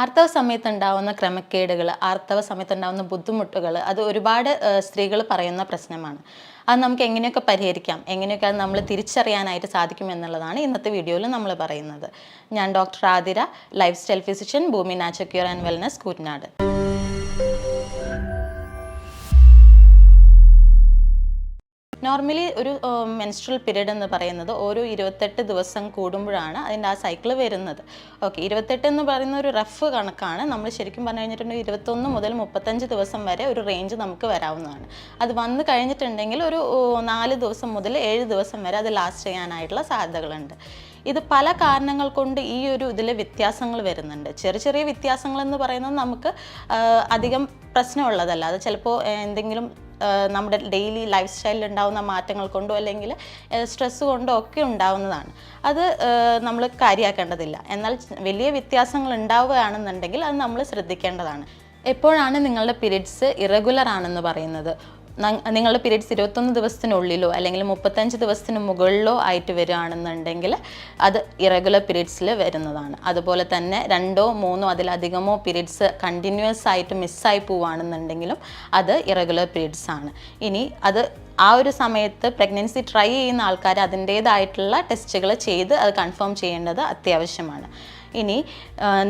ആർത്തവ സമയത്ത് ഉണ്ടാവുന്ന ക്രമക്കേടുകൾ ആർത്തവ സമയത്ത് ഉണ്ടാവുന്ന ബുദ്ധിമുട്ടുകൾ അത് ഒരുപാട് സ്ത്രീകൾ പറയുന്ന പ്രശ്നമാണ്. അത് നമുക്ക് എങ്ങനെയൊക്കെ പരിഹരിക്കാം എങ്ങനെയൊക്കെ അത് നമ്മൾ തിരിച്ചറിയാനായിട്ട് സാധിക്കും എന്നുള്ളതാണ് ഇന്നത്തെ വീഡിയോയിൽ നമ്മൾ പറയുന്നത്. ഞാൻ doctor Athira lifestyle physician Bhoomi nature cure and wellness Koottanad. Normally ഒരു മെൻസ്ട്രൽ പീരീഡ് എന്ന് പറയുന്നത് ഓരോ ഇരുപത്തെട്ട് ദിവസം കൂടുമ്പോഴാണ് അതിന്റെ ആ സൈക്കിൾ വരുന്നത്. ഓക്കെ ഇരുപത്തെട്ട് എന്ന് പറയുന്ന ഒരു റഫ് കണക്കാണ്. നമ്മൾ ശരിക്കും പറഞ്ഞു കഴിഞ്ഞിട്ടുണ്ടെങ്കിൽ ഇരുപത്തൊന്ന് മുതൽ മുപ്പത്തഞ്ച് ദിവസം വരെ ഒരു റേഞ്ച് നമുക്ക് വരാവുന്നതാണ്. അത് വന്നു കഴിഞ്ഞിട്ടുണ്ടെങ്കിൽ ഒരു നാല് ദിവസം മുതൽ ഏഴ് ദിവസം വരെ അത് ലാസ്റ്റ് ചെയ്യാനായിട്ടുള്ള സാധ്യതകളുണ്ട്. ഇത് പല കാരണങ്ങൾ കൊണ്ട് ഈ ഒരു ഇതിൽ വ്യത്യാസങ്ങൾ വരുന്നുണ്ട്. ചെറിയ ചെറിയ വ്യത്യാസങ്ങൾ എന്ന് പറയുന്നത് നമുക്ക് അധികം പ്രശ്നമുള്ളതല്ല. അത് ചിലപ്പോൾ എന്തെങ്കിലും നമ്മുടെ ഡെയിലി ലൈഫ് സ്റ്റൈലിൽ ഉണ്ടാകുന്ന മാറ്റങ്ങൾ കൊണ്ടോ അല്ലെങ്കിൽ സ്ട്രെസ് കൊണ്ടോ ഒക്കെ ഉണ്ടാവുന്നതാണ്. അത് നമ്മൾ കാര്യമാക്കേണ്ടതില്ല എന്നാൽ വലിയ വ്യത്യാസങ്ങൾ ഉണ്ടാവുകയാണെന്നുണ്ടെങ്കിൽ അത് നമ്മൾ ശ്രദ്ധിക്കേണ്ടതാണ്. എപ്പോഴാണ് നിങ്ങളുടെ പീരീഡ്സ് ഇറഗുലർ ആണെന്ന് പറയുന്നത്? നിങ്ങളുടെ പീരീഡ്സ് ഇരുപത്തൊന്ന് ദിവസത്തിനുള്ളിലോ അല്ലെങ്കിൽ മുപ്പത്തഞ്ച് ദിവസത്തിന് മുകളിലോ ആയിട്ട് വരികയാണെന്നുണ്ടെങ്കിൽ അത് ഇറഗുലർ പീരീഡ്സിൽ വരുന്നതാണ്. അതുപോലെ തന്നെ രണ്ടോ മൂന്നോ അതിലധികമോ പീരീഡ്സ് കണ്ടിന്യൂസ് ആയിട്ട് മിസ്സായി പോവുകയാണെന്നുണ്ടെങ്കിലും അത് ഇറഗുലർ പീരീഡ്സ് ആണ്. ഇനി അത് ആ ഒരു സമയത്ത് പ്രഗ്നൻസി ട്രൈ ചെയ്യുന്ന ആൾക്കാർ അതിന്റേതായിട്ടുള്ള ടെസ്റ്റുകൾ ചെയ്ത് അത് കൺഫേം ചെയ്യേണ്ടത് അത്യാവശ്യമാണ്. ഇനി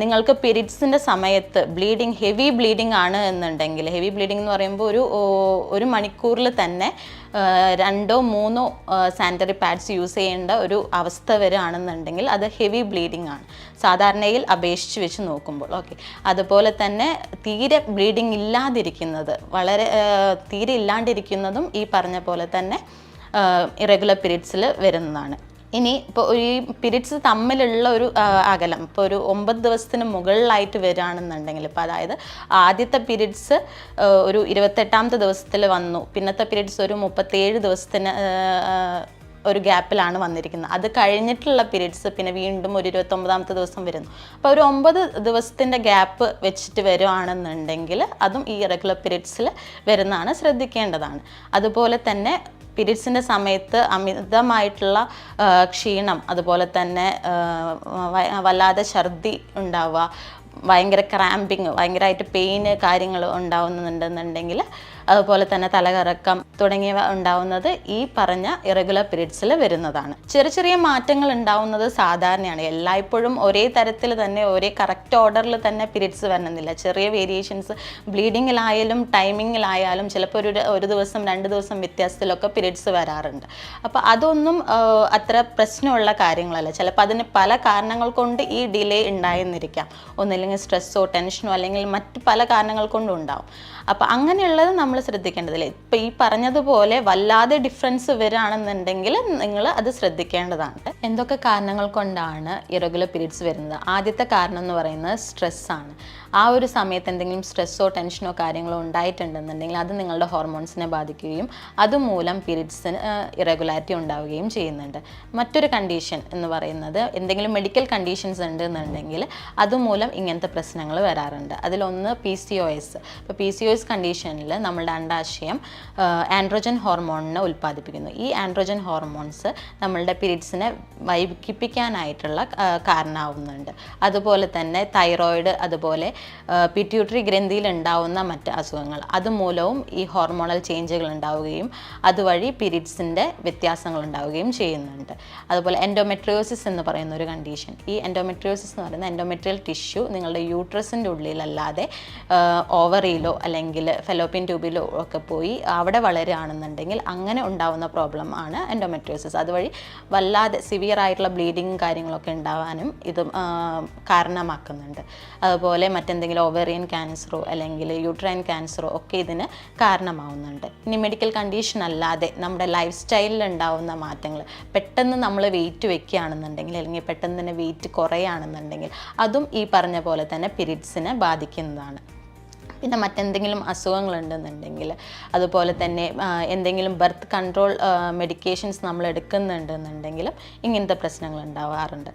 നിങ്ങൾക്ക് പീരീഡ്സിന്റെ സമയത്ത് ബ്ലീഡിങ് ഹെവി ബ്ലീഡിങ് ആണ് എന്നുണ്ടെങ്കിൽ ഹെവി ബ്ലീഡിംഗ് എന്ന് പറയുമ്പോൾ ഒരു ഒരു മണിക്കൂറിൽ തന്നെ രണ്ടോ മൂന്നോ സാനിറ്ററി പാഡ്സ് യൂസ് ചെയ്യേണ്ട ഒരു അവസ്ഥ വരികയാണെന്നുണ്ടെങ്കിൽ അത് ഹെവി ബ്ലീഡിംഗ് ആണ്. സാധാരണയിൽ അപേക്ഷിച്ച് വെച്ച് നോക്കുമ്പോൾ ഓക്കെ. അതുപോലെ തന്നെ തീരെ ബ്ലീഡിംഗ് ഇല്ലാതിരിക്കുന്നത് വളരെ തീരെ ഇല്ലാണ്ടിരിക്കുന്നതും ഈ പറഞ്ഞ പോലെ തന്നെ ഇറഗുലർ പീരീഡ്സിൽ വരുന്നതാണ്. ഇനി ഇപ്പോൾ ഈ പീരീഡ്സ് തമ്മിലുള്ള ഒരു അകലം. ഇപ്പോൾ ഒരു ഒമ്പത് ദിവസത്തിന് മുകളിലായിട്ട് വരികയാണെന്നുണ്ടെങ്കിൽ ഇപ്പോൾ അതായത് ആദ്യത്തെ പീരീഡ്സ് ഒരു ഇരുപത്തെട്ടാമത്തെ ദിവസത്തിൽ വന്നു. പിന്നത്തെ പീരീഡ്സ് ഒരു മുപ്പത്തേഴ് ദിവസത്തിന് ഒരു ഗ്യാപ്പിലാണ് വന്നിരിക്കുന്നത്. അത് കഴിഞ്ഞിട്ടുള്ള പീരീഡ്സ് പിന്നെ വീണ്ടും ഒരു ഇരുപത്തൊമ്പതാമത്തെ ദിവസം വരുന്നു. അപ്പോൾ ഒരു ഒമ്പത് ദിവസത്തിന്റെ ഗ്യാപ്പ് വെച്ചിട്ട് വരുവാണെന്നുണ്ടെങ്കിൽ അതും ഈ റെഗുലർ പീരീഡ്സിൽ വരുന്നതാണ് ശ്രദ്ധിക്കേണ്ടതാണ്. അതുപോലെ തന്നെ പീരീഡ്സിന്റെ സമയത്ത് അമിതമായിട്ടുള്ള ക്ഷീണം അതുപോലെ തന്നെ വല്ലാതെ ഛർദി ഉണ്ടാവുക ഭയങ്കര ക്രാമ്പിങ് ഭയങ്കരമായിട്ട് പെയിന് കാര്യങ്ങൾ ഉണ്ടാവുന്നുണ്ടെന്നുണ്ടെങ്കിൽ അതുപോലെ തന്നെ തലകറക്കം തുടങ്ങിയവ ഉണ്ടാവുന്നത് ഈ പറഞ്ഞ ഇറഗുലർ പീരീഡ്സിൽ വരുന്നതാണ്. ചെറിയ ചെറിയ മാറ്റങ്ങൾ ഉണ്ടാവുന്നത് സാധാരണയാണ്. എല്ലായ്പ്പോഴും ഒരേ തരത്തിൽ തന്നെ ഒരേ കറക്റ്റ് ഓർഡറിൽ തന്നെ പീരീഡ്സ് വരണമെന്നില്ല. ചെറിയ വേരിയേഷൻസ് ബ്ലീഡിങ്ങിലായാലും ടൈമിങ്ങിലായാലും ചിലപ്പോൾ ഒരു ഒരു ദിവസം രണ്ട് ദിവസം വ്യത്യാസത്തിലൊക്കെ പീരീഡ്സ് വരാറുണ്ട്. അപ്പോൾ അതൊന്നും അത്ര പ്രശ്നമുള്ള കാര്യങ്ങളല്ല. ചിലപ്പോൾ അതിന് പല കാരണങ്ങൾ കൊണ്ട് ഈ ഡിലേ ഉണ്ടായെന്നിരിക്കാം. ഒന്നില്ലെങ്കിൽ സ്ട്രെസ്സോ ടെൻഷനോ അല്ലെങ്കിൽ മറ്റ് പല കാരണങ്ങൾ കൊണ്ടും ഉണ്ടാവും. അപ്പോൾ അങ്ങനെയുള്ളത് നമ്മൾ ശ്രദ്ധിക്കേണ്ടതില്ല. ഇപ്പം ഈ പറഞ്ഞതുപോലെ വല്ലാതെ ഡിഫറൻസ് വരികയാണെന്നുണ്ടെങ്കിൽ നിങ്ങൾ അത് ശ്രദ്ധിക്കേണ്ടതാണ്. എന്തൊക്കെ കാരണങ്ങൾ കൊണ്ടാണ് ഇറഗുലർ പീരീഡ്സ് വരുന്നത്? ആദ്യത്തെ കാരണം എന്ന് പറയുന്നത് സ്ട്രെസ്സാണ് ആ ഒരു സമയത്ത് എന്തെങ്കിലും സ്ട്രെസ്സോ ടെൻഷനോ കാര്യങ്ങളോ ഉണ്ടായിട്ടുണ്ടെന്നുണ്ടെങ്കിൽ അത് നിങ്ങളുടെ ഹോർമോൺസിനെ ബാധിക്കുകയും അതുമൂലം പീരീഡ്സിന് ഇറഗുലാരിറ്റി ഉണ്ടാവുകയും ചെയ്യുന്നുണ്ട്. മറ്റൊരു കണ്ടീഷൻ എന്ന് പറയുന്നത് എന്തെങ്കിലും മെഡിക്കൽ കണ്ടീഷൻസ് ഉണ്ട് എന്നുണ്ടെങ്കിൽ അതുമൂലം ഇങ്ങനത്തെ പ്രശ്നങ്ങൾ വരാറുണ്ട്. അതിലൊന്ന് പി സി ഒ എസ് ഇപ്പോൾ പി സി ഒ എസ് കണ്ടീഷനിൽ നമ്മളുടെ അണ്ടാശയം ആൻഡ്രോജൻ ഹോർമോണിനെ ഉൽപ്പാദിപ്പിക്കുന്നു. ഈ ആൻഡ്രോജൻ ഹോർമോൺസ് നമ്മളുടെ പിരീഡ്സിനെ വൈകിപ്പിക്കാനായിട്ടുള്ള കാരണമാവുന്നുണ്ട്. അതുപോലെ തന്നെ തൈറോയിഡ് അതുപോലെ പിറ്റ്യൂട്ടറി ഗ്രന്ഥിയിൽ ഉണ്ടാവുന്ന മറ്റ് അസുഖങ്ങൾ. അതുമൂലവും ഈ ഹോർമോണൽ ചേഞ്ചുകൾ ഉണ്ടാവുകയും അതുവഴി പീരീഡ്സിന്റെ വ്യത്യാസങ്ങൾ ഉണ്ടാവുകയും ചെയ്യുന്നുണ്ട്. അതുപോലെ എൻഡോമെട്രിയോസിസ് എന്ന് പറയുന്ന ഒരു കണ്ടീഷൻ ഈ എൻഡോമെട്രിയോസിസ് എന്ന് പറയുന്ന എൻഡോമെട്രിയൽ ടിഷ്യൂ നിങ്ങളുടെ യൂട്രസിന്റെ ഉള്ളിലല്ലാതെ ഓവറിയിലോ അല്ലെങ്കിൽ ഫെലോപ്പിൻ ട്യൂബിലോ ഒക്കെ പോയി അവിടെ വളരുകയാണെന്നുണ്ടെങ്കിൽ അങ്ങനെ ഉണ്ടാവുന്ന പ്രോബ്ലം ആണ് എൻഡോമെട്രിയോസിസ് അതുവഴി വല്ലാതെ സിവിയർ ആയിട്ടുള്ള ബ്ലീഡിങ്ങും കാര്യങ്ങളൊക്കെ ഉണ്ടാവാനും ഇത് കാരണമാക്കുന്നുണ്ട്. അതുപോലെ മറ്റെന്തെങ്കിലും ഓവേറിയൻ ക്യാൻസറോ അല്ലെങ്കിൽ യൂട്രൈൻ ക്യാൻസറോ ഒക്കെ ഇതിന് കാരണമാവുന്നുണ്ട്. ഇനി മെഡിക്കൽ കണ്ടീഷൻ അല്ലാതെ നമ്മുടെ ലൈഫ് സ്റ്റൈലിൽ ഉണ്ടാവുന്ന മാറ്റങ്ങൾ പെട്ടെന്ന് നമ്മൾ വെയിറ്റ് വെക്കുകയാണെന്നുണ്ടെങ്കിൽ അല്ലെങ്കിൽ പെട്ടെന്ന് തന്നെ വെയിറ്റ് കുറയുകയാണെന്നുണ്ടെങ്കിൽ അതും ഈ പറഞ്ഞ പോലെ തന്നെ പിരീഡ്സിനെ ബാധിക്കുന്നതാണ്. പിന്നെ മറ്റെന്തെങ്കിലും അസുഖങ്ങളുണ്ടെന്നുണ്ടെങ്കിൽ അതുപോലെ തന്നെ എന്തെങ്കിലും ബർത്ത് കൺട്രോൾ മെഡിക്കേഷൻസ് നമ്മൾ എടുക്കുന്നുണ്ടെന്നുണ്ടെങ്കിലും ഇങ്ങനത്തെ പ്രശ്നങ്ങൾ ഉണ്ടാവാറുണ്ട്.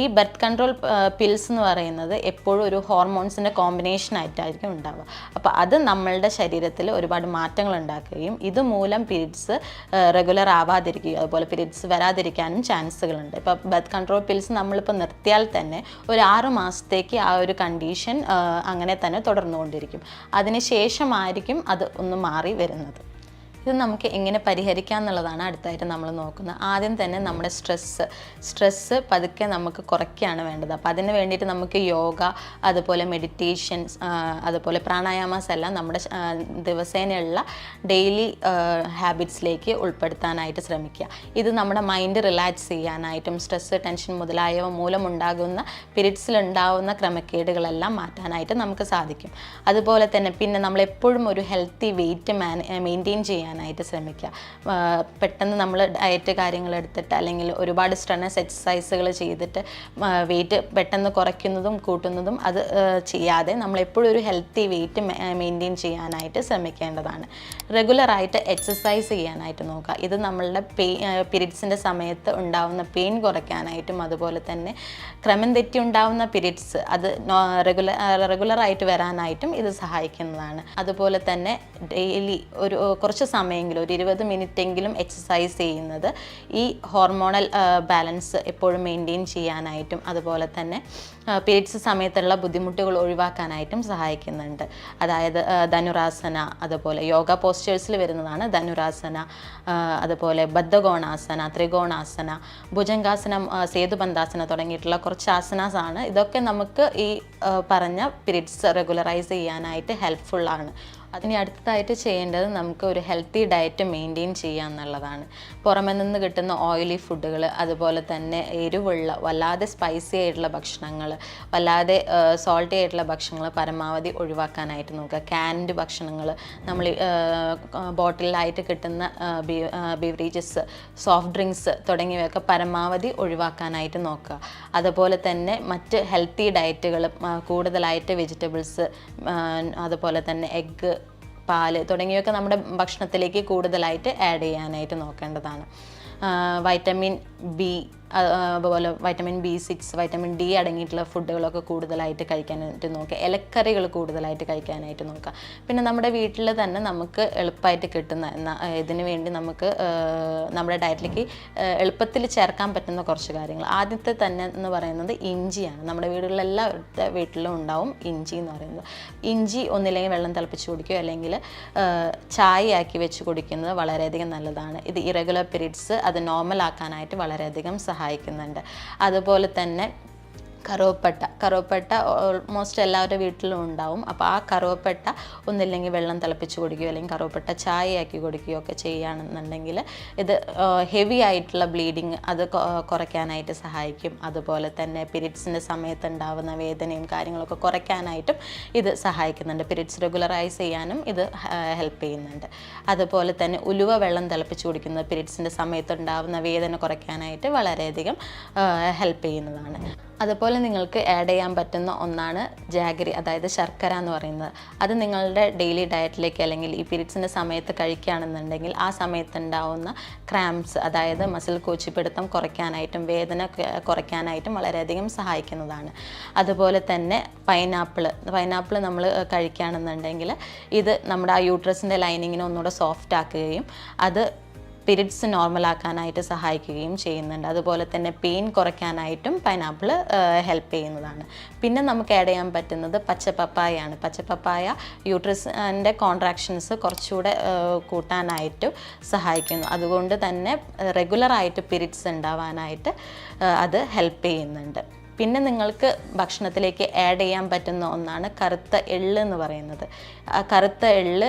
ഈ ബർത്ത് കൺട്രോൾ പിൽസ് എന്ന് പറയുന്നത് എപ്പോഴും ഒരു ഹോർമോൺസിന്റെ കോമ്പിനേഷൻ ആയിട്ടായിരിക്കും ഉണ്ടാവുക. അപ്പോൾ അത് നമ്മളുടെ ശരീരത്തിൽ ഒരുപാട് മാറ്റങ്ങൾ ഉണ്ടാക്കുകയും ഇതുമൂലം പിരീഡ്സ് റെഗുലർ ആവാതിരിക്കുകയും അതുപോലെ പിരീഡ്സ് വരാതിരിക്കാനും ചാൻസുകളുണ്ട്. ഇപ്പോൾ ബർത്ത് കൺട്രോൾ പിൽസ് നമ്മളിപ്പോൾ നിർത്തിയാൽ തന്നെ ഒരു ആറ് മാസത്തേക്ക് ആ ഒരു കണ്ടീഷൻ അങ്ങനെ തന്നെ തുടർന്നുകൊണ്ടിരിക്കും. അതിനുശേഷമായിരിക്കും അത് ഒന്ന് മാറി വരുന്നത്. ഇത് നമുക്ക് എങ്ങനെ പരിഹരിക്കാം എന്നുള്ളതാണ് അടുത്തായിട്ട് നമ്മൾ നോക്കുന്നത്. ആദ്യം തന്നെ നമ്മുടെ സ്ട്രെസ്സ് സ്ട്രെസ്സ് പതുക്കെ നമുക്ക് കുറയ്ക്കുകയാണ് വേണ്ടത്. അപ്പോൾ അതിന് വേണ്ടിയിട്ട് നമുക്ക് യോഗ അതുപോലെ മെഡിറ്റേഷൻസ് അതുപോലെ പ്രാണായാമസ് എല്ലാം നമ്മുടെ ദിവസേനയുള്ള ഡെയിലി ഹാബിറ്റ്സിലേക്ക് ഉൾപ്പെടുത്താനായിട്ട് ശ്രമിക്കുക. ഇത് നമ്മുടെ മൈൻഡ് റിലാക്സ് ചെയ്യാനായിട്ടും സ്ട്രെസ്സ് ടെൻഷൻ മുതലായവ മൂലമുണ്ടാകുന്ന പിരീഡ്സിലുണ്ടാകുന്ന ക്രമക്കേടുകളെല്ലാം മാറ്റാനായിട്ട് നമുക്ക് സാധിക്കും. അതുപോലെ തന്നെ പിന്നെ നമ്മൾ എപ്പോഴും ഒരു ഹെൽത്തി വെയിറ്റ് മെയിന്റെയിൻ ചെയ്യാനായിട്ട് ശ്രമിക്കുക. പെട്ടെന്ന് നമ്മൾ ഡയറ്റ് കാര്യങ്ങൾ എടുത്തിട്ട് അല്ലെങ്കിൽ ഒരുപാട് സ്ട്രെസ് എക്സസൈസുകൾ ചെയ്തിട്ട് വെയിറ്റ് പെട്ടെന്ന് കുറയ്ക്കുന്നതും കൂട്ടുന്നതും അത് ചെയ്യാതെ നമ്മൾ എപ്പോഴും ഒരു ഹെൽത്തി വെയിറ്റ് മെയിന്റെയിൻ ചെയ്യാനായിട്ട് ശ്രമിക്കേണ്ടതാണ്. റെഗുലറായിട്ട് എക്സസൈസ് ചെയ്യാനായിട്ട് നോക്കുക. ഇത് നമ്മളുടെ പെയിൻ പീരീഡ്സിന്റെ സമയത്ത് ഉണ്ടാവുന്ന പെയിൻ കുറയ്ക്കാനായിട്ടും അതുപോലെ തന്നെ ക്രമം തെറ്റി ഉണ്ടാവുന്ന പീരീഡ്സ് അത് റെഗുലർ റെഗുലറായിട്ട് വരാനായിട്ടും ഇത് സഹായിക്കുന്നതാണ്. അതുപോലെ തന്നെ ഡെയിലി ഒരു കുറച്ച് സമയമെങ്കിലും ഒരു ഇരുപത് മിനിറ്റെങ്കിലും എക്സസൈസ് ചെയ്യുന്നത് ഈ ഹോർമോണൽ ബാലൻസ് എപ്പോഴും മെയിന്റെയിൻ ചെയ്യാനായിട്ടും അതുപോലെ തന്നെ പീരീഡ്സ് സമയത്തുള്ള ബുദ്ധിമുട്ടുകൾ ഒഴിവാക്കാനായിട്ടും സഹായിക്കുന്നുണ്ട്. അതായത് ധനുരാസന അതുപോലെ യോഗ പോസ്റ്റേഴ്സിൽ വരുന്നതാണ് ധനുരാസന അതുപോലെ ബദ്ധകോണാസന ത്രികോണാസന ഭുജംഗാസനം സേതുബന്ധാസന തുടങ്ങിയിട്ടുള്ള കുറച്ച് ആസനാസ് ആണ്. ഇതൊക്കെ നമുക്ക് ഈ പറഞ്ഞ പീരീഡ്സ് റെഗുലറൈസ് ചെയ്യാനായിട്ട് ഹെൽപ്ഫുള്ളാണ് അതിന് അടുത്തതായിട്ട് ചെയ്യേണ്ടത് നമുക്ക് ഒരു ഹെൽത്തി ഡയറ്റ് മെയിന്റെയിൻ ചെയ്യുക എന്നുള്ളതാണ്. പുറമെ നിന്ന് കിട്ടുന്ന ഓയിലി ഫുഡുകൾ അതുപോലെ തന്നെ എരിവുള്ള വല്ലാതെ സ്പൈസി ആയിട്ടുള്ള ഭക്ഷണങ്ങൾ വല്ലാതെ സോൾട്ടി ആയിട്ടുള്ള ഭക്ഷണങ്ങൾ പരമാവധി ഒഴിവാക്കാനായിട്ട് നോക്കുക. ക്യാൻഡ് ഭക്ഷണങ്ങൾ നമ്മൾ ബോട്ടിലായിട്ട് കിട്ടുന്ന ബിവറേജസ് സോഫ്റ്റ് ഡ്രിങ്ക്സ് തുടങ്ങിയവയൊക്കെ പരമാവധി ഒഴിവാക്കാനായിട്ട് നോക്കുക. അതുപോലെ തന്നെ മറ്റ് ഹെൽത്തി ഡയറ്റുകൾ കൂടുതലായിട്ട് വെജിറ്റബിൾസ് അതുപോലെ തന്നെ എഗ്ഗ് പാൽ തുടങ്ങിയൊക്കെ നമ്മുടെ ഭക്ഷണത്തിലേക്ക് കൂടുതലായിട്ട് ആഡ് ചെയ്യാനായിട്ട് നോക്കേണ്ടതാണ്. വൈറ്റമിൻ ബി അതുപോലെ vitamin B six vitamin D അടങ്ങിയിട്ടുള്ള ഫുഡുകളൊക്കെ കൂടുതലായിട്ട് കഴിക്കാനായിട്ട് നോക്കുക. ഇലക്കറികൾ കൂടുതലായിട്ട് കഴിക്കാനായിട്ട് നോക്കുക. പിന്നെ നമ്മുടെ വീട്ടിൽ തന്നെ നമുക്ക് എളുപ്പമായിട്ട് കിട്ടുന്ന ഇതിന് വേണ്ടി നമുക്ക് നമ്മുടെ ഡയറ്റിലേക്ക് എളുപ്പത്തിൽ ചേർക്കാൻ പറ്റുന്ന കുറച്ച് കാര്യങ്ങൾ. ആദ്യത്തെ തന്നെ എന്ന് പറയുന്നത് ഇഞ്ചിയാണ്. നമ്മുടെ വീടുകളിൽ വീട്ടിലും ഉണ്ടാവും ഇഞ്ചി എന്ന് പറയുന്നത്. ഇഞ്ചി ഒന്നില്ലെങ്കിൽ വെള്ളം തിളപ്പിച്ച് കുടിക്കുക അല്ലെങ്കിൽ ചായയാക്കി വെച്ച് കുടിക്കുന്നത് വളരെയധികം നല്ലതാണ്. ഇത് ഇറഗുലർ പീരീഡ്സ് അത് നോർമൽ ആക്കാനായിട്ട് വളരെയധികം സഹായിക്കുന്നുണ്ട്. അതുപോലെ തന്നെ കറുവപ്പട്ട. കറുവപ്പട്ട ഓൾമോസ്റ്റ് എല്ലാവരുടെ വീട്ടിലും ഉണ്ടാവും. അപ്പോൾ ആ കറുവപ്പട്ട ഒന്നില്ലെങ്കിൽ വെള്ളം തിളപ്പിച്ച് കുടിക്കുകയോ അല്ലെങ്കിൽ കറുവപ്പട്ട ചായയാക്കി കുടിക്കുകയോ ഒക്കെ ചെയ്യുകയാണെന്നുണ്ടെങ്കിൽ ഇത് ഹെവി ആയിട്ടുള്ള ബ്ലീഡിങ് അത് കുറയ്ക്കാനായിട്ട് സഹായിക്കും. അതുപോലെ തന്നെ പിരിഡ്സിന്റെ സമയത്ത് ഉണ്ടാവുന്ന വേദനയും കാര്യങ്ങളൊക്കെ കുറയ്ക്കാനായിട്ടും ഇത് സഹായിക്കുന്നുണ്ട്. പിരിഡ്സ് റെഗുലറൈസ് ചെയ്യാനും ഇത് ഹെൽപ്പ് ചെയ്യുന്നുണ്ട്. അതുപോലെ തന്നെ ഉലുവ വെള്ളം തിളപ്പിച്ച് കുടിക്കുന്നത് പിരിഡ്സിന്റെ സമയത്ത് ഉണ്ടാവുന്ന വേദന കുറയ്ക്കാനായിട്ട് വളരെയധികം ഹെൽപ്പ് ചെയ്യുന്നതാണ്. അതുപോലെ നിങ്ങൾക്ക് ആഡ് ചെയ്യാൻ പറ്റുന്ന ഒന്നാണ് ജാഗരി അതായത് ശർക്കര എന്ന് പറയുന്നത്. അത് നിങ്ങളുടെ ഡെയിലി ഡയറ്റിലേക്ക് അല്ലെങ്കിൽ ഈ പീരീഡ്സിന്റെ സമയത്ത് കഴിക്കുകയാണെന്നുണ്ടെങ്കിൽ ആ സമയത്ത് ഉണ്ടാവുന്ന ക്രാംസ് അതായത് മസിൽ കോച്ചിപ്പിടുത്തം കുറയ്ക്കാനായിട്ടും വേദന കുറയ്ക്കാനായിട്ടും വളരെയധികം സഹായിക്കുന്നതാണ്. അതുപോലെ തന്നെ പൈനാപ്പിൾ പൈനാപ്പിൾ നമ്മൾ കഴിക്കുകയാണെന്നുണ്ടെങ്കിൽ ഇത് നമ്മുടെ ആ യൂട്രസിന്റെ ലൈനിങ്ങിനെ ഒന്നുകൂടെ സോഫ്റ്റ് ആക്കുകയും അത് പീരിയഡ്സ് നോർമലാക്കാനായിട്ട് സഹായിക്കുകയും ചെയ്യുന്നുണ്ട്. അതുപോലെ തന്നെ പെയിൻ കുറയ്ക്കാനായിട്ടും പൈനാപ്പിൾ ഹെൽപ്പ് ചെയ്യുന്നതാണ്. പിന്നെ നമുക്ക് ആഡ് ചെയ്യാൻ പറ്റുന്നത് പച്ചപ്പപ്പായയാണ് പച്ചപ്പപ്പായ യൂട്രസിന്റെ കോൺട്രാക്ഷൻസ് കുറച്ചുകൂടെ കൂട്ടാനായിട്ട് സഹായിക്കുന്നു. അതുകൊണ്ട് തന്നെ റെഗുലറായിട്ട് പിരിറ്റ്സ് ഉണ്ടാവാനായിട്ട് അത് ഹെൽപ്പ് ചെയ്യുന്നുണ്ട്. പിന്നെ നിങ്ങൾക്ക് ഭക്ഷണത്തിലേക്ക് ആഡ് ചെയ്യാൻ പറ്റുന്ന ഒന്നാണ് കറുത്ത എള്ള് എന്ന് പറയുന്നത്. കറുത്ത എള്ള്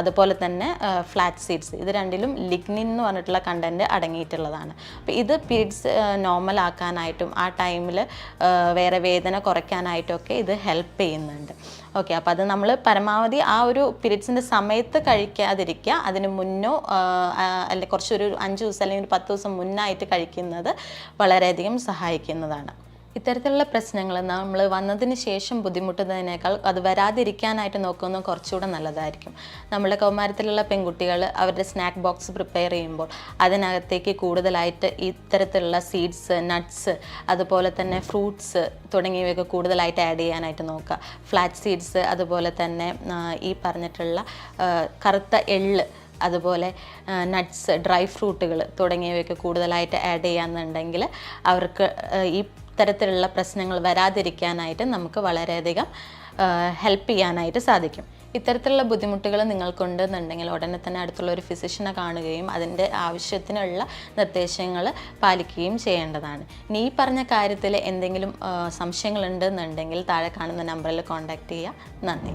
അതുപോലെ തന്നെ ഫ്ലാറ്റ് സീഡ്സ് ഇത് രണ്ടിലും ലിഗ്നിൻ എന്ന് പറഞ്ഞിട്ടുള്ള കണ്ടന്റ് അടങ്ങിയിട്ടുള്ളതാണ്. അപ്പോൾ ഇത് പീരീഡ്സ് നോർമൽ ആക്കാനായിട്ടും ആ ടൈമിൽ വേറെ വേദന കുറയ്ക്കാനായിട്ടൊക്കെ ഇത് ഹെൽപ്പ് ചെയ്യുന്നുണ്ട്. ഓക്കെ അപ്പോൾ അത് നമ്മൾ പരമാവധി ആ ഒരു പീരീഡ്സിന്റെ സമയത്ത് കഴിക്കാതിരിക്കുക. അതിന് മുന്നോ അല്ലെങ്കിൽ കുറച്ചൊരു അഞ്ച് ദിവസം അല്ലെങ്കിൽ ഒരു പത്ത് ദിവസം മുന്നായിട്ട് കഴിക്കുന്നത് വളരെയധികം സഹായിക്കുന്നതാണ്. ഇത്തരത്തിലുള്ള പ്രശ്നങ്ങൾ നമ്മൾ വന്നതിന് ശേഷം ബുദ്ധിമുട്ടുന്നതിനേക്കാൾ അത് വരാതിരിക്കാനായിട്ട് നോക്കുന്നത് കുറച്ചുകൂടെ നല്ലതായിരിക്കും. നമ്മുടെ കൗമാരത്തിലുള്ള പെൺകുട്ടികൾ അവരുടെ സ്നാക്ക് ബോക്സ് പ്രിപ്പയർ ചെയ്യുമ്പോൾ അതിനകത്തേക്ക് കൂടുതലായിട്ട് ഇത്തരത്തിലുള്ള സീഡ്സ് നട്ട്സ് അതുപോലെ തന്നെ ഫ്രൂട്ട്സ് തുടങ്ങിയവയൊക്കെ കൂടുതലായിട്ട് ആഡ് ചെയ്യാനായിട്ട് നോക്കുക. ഫ്ലാറ്റ് സീഡ്സ് അതുപോലെ തന്നെ ഈ പറഞ്ഞിട്ടുള്ള കറുത്ത എള്ള് അതുപോലെ നട്ട്സ് ഡ്രൈ ഫ്രൂട്ടുകൾ തുടങ്ങിയവയൊക്കെ കൂടുതലായിട്ട് ആഡ് ചെയ്യാന്നുണ്ടെങ്കിൽ അവർക്ക് ഈ തരത്തിലുള്ള പ്രശ്നങ്ങൾ വരാതിരിക്കാനായിട്ട് നമുക്ക് വളരെയധികം ഹെൽപ്പ് ചെയ്യാനായിട്ട് സാധിക്കും. ഇത്തരത്തിലുള്ള ബുദ്ധിമുട്ടുകൾ നിങ്ങൾക്കുണ്ടെന്നുണ്ടെങ്കിൽ ഉടനെ തന്നെ അടുത്തുള്ള ഒരു ഫിസിഷ്യനെ കാണുകയും അതിന്റെ ആവശ്യത്തിനുള്ള നിർദ്ദേശങ്ങൾ പാലിക്കുകയും ചെയ്യേണ്ടതാണ്. ഇനി ഈ പറഞ്ഞ കാര്യത്തിൽ എന്തെങ്കിലും സംശയങ്ങളുണ്ടെന്നുണ്ടെങ്കിൽ താഴെ കാണുന്ന നമ്പറിൽ കോൺടാക്റ്റ് ചെയ്യുക. നന്ദി.